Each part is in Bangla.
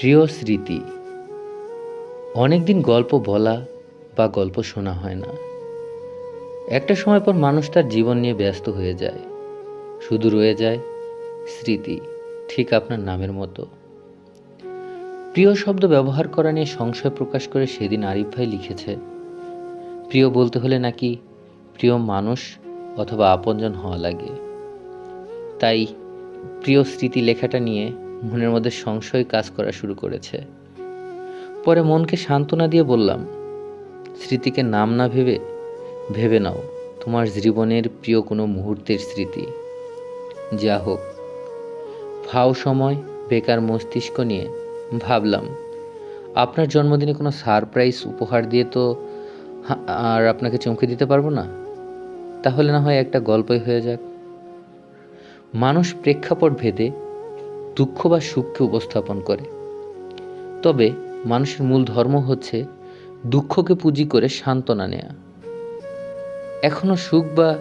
প্রিয় স্মৃতি অনেক দিন গল্প বলা বা গল্প শোনা হয় না। একটা সময় পর মানুষ তার জীবন নিয়ে ব্যস্ত হয়ে যায়। শুধু রয়ে যায় স্মৃতি, ঠিক আপনার নামের মতো। প্রিয় শব্দ ব্যবহার করা নিয়ে সংশয় প্রকাশ করে সেদিন আরিফ ভাই লিখেছে, প্রিয় বলতে হলে নাকি প্রিয় মানুষ অথবা আপনজন হওয়া লাগে। তাই প্রিয় স্মৃতি লেখাটা নিয়ে মনের মধ্যে সংশয় কাজ করা শুরু করেছে। পরে মনকে সান্ত্বনা দিয়ে বললাম, স্মৃতিকে নাম না ভেবে ভেবে নাও, তোমার জীবনের প্রিয় কোনো মুহূর্তের স্মৃতি। যা হোক ফাও সময়, বেকার মস্তিষ্ক নিয়ে ভাবলাম, আপনার জন্মদিনে কোনো সারপ্রাইজ উপহার দিয়ে তো আর আপনাকে চমকে দিতে পারব না? তাহলে না হয় একটা গল্পই হয়ে যাক। মানুষ প্রেক্ষাপট ভেদে দুঃখ বা সুখকে উপস্থাপন করে। তবে মানুষের মূল ধর্ম হচ্ছে দুঃখকে পুঁজি করে সান্ত্বনা নেয়া। এখনও সুখ বা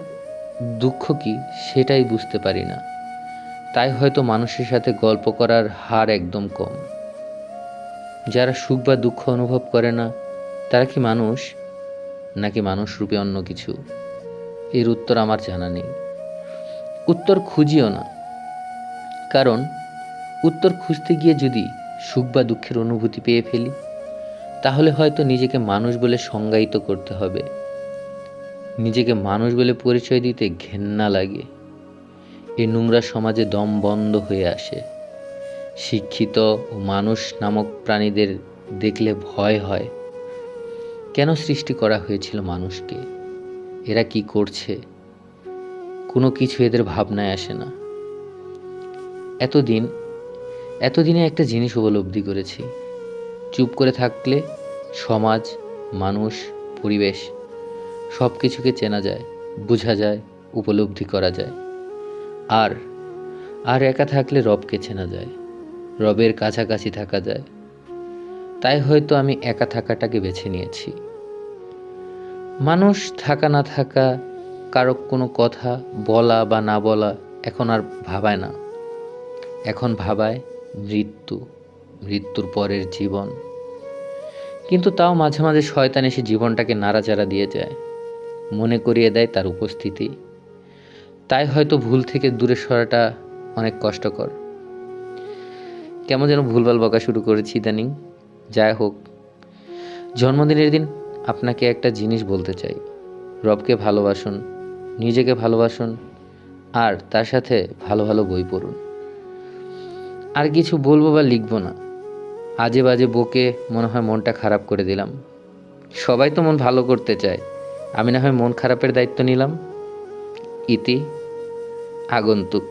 দুঃখ কি সেটাই বুঝতে পারি না। তাই হয়তো মানুষের সাথে গল্প করার হার একদম কম। যারা সুখ বা দুঃখ অনুভব করে না, তারা কি মানুষ, নাকি মানুষ রূপে অন্য কিছু? এর উত্তর আমার জানা নেই। উত্তর খুঁজিও না। কারণ উত্তর খুঁজতে গিয়ে যদি সুখ বা দুঃখের অনুভূতি পেয়ে ফেলি, তাহলে হয়তো নিজেকে মানুষ বলে সংজ্ঞায়িত করতে হবে। নিজেকে মানুষ বলে পরিচয় দিতে ঘেন্না লাগে। এ নোংরা সমাজে দম বন্ধ হয়ে আসে। শিক্ষিত ও মানুষ নামক প্রাণীদের দেখলে ভয় হয়। কেন সৃষ্টি করা হয়েছিল মানুষকে? এরা কি করছে? কোনো কিছু এদের ভাবনায় আসে না। এতদিন এতদিনে একটা জিনিস উপলব্ধি করেছি। চুপ করে থাকলে সমাজ, মানুষ, পরিবেশ সব কিছুকে চেনা যায়, বোঝা যায়, উপলব্ধি করা যায়। আর আর একা থাকলে রবকে চেনা যায়, রবের কাছাকাছি থাকা যায়। তাই হয়তো আমি একা থাকাটাকে বেছে নিয়েছি। মানুষ থাকা না থাকা, কারও কোনো কথা বলা বা না বলা এখন আর ভাবায় না। এখন ভাবায় মৃত্যু, মৃত্যুর পরের জীবন। কিন্তু তাও মাঝে মাঝে শয়তান এসে জীবনটাকে নাড়াচাড়া দিয়ে যায়, মনে করিয়ে দেয় তার উপস্থিতি। তাই হয়তো ভুল থেকে দূরে সরাটা অনেক কষ্টকর। কেমন যেন ভুলভাল বকা শুরু করেছি ইদানিং। যাই হোক, জন্মদিনের দিন আপনাকে একটা জিনিস বলতে চাই। রবকে ভালোবাসুন, নিজেকে ভালোবাসুন, আর তার সাথে ভালো ভালো বই পড়ুন। আর কিছু বলব বা লিখব না। আজে বাজে বকে মনে হয় মনটা খারাপ করে দিলাম। সবাই তো মন ভালো করতে চায়। আমি না হয় মন খারাপের দায়িত্ব নিলাম। ইতি, আগন্তুক।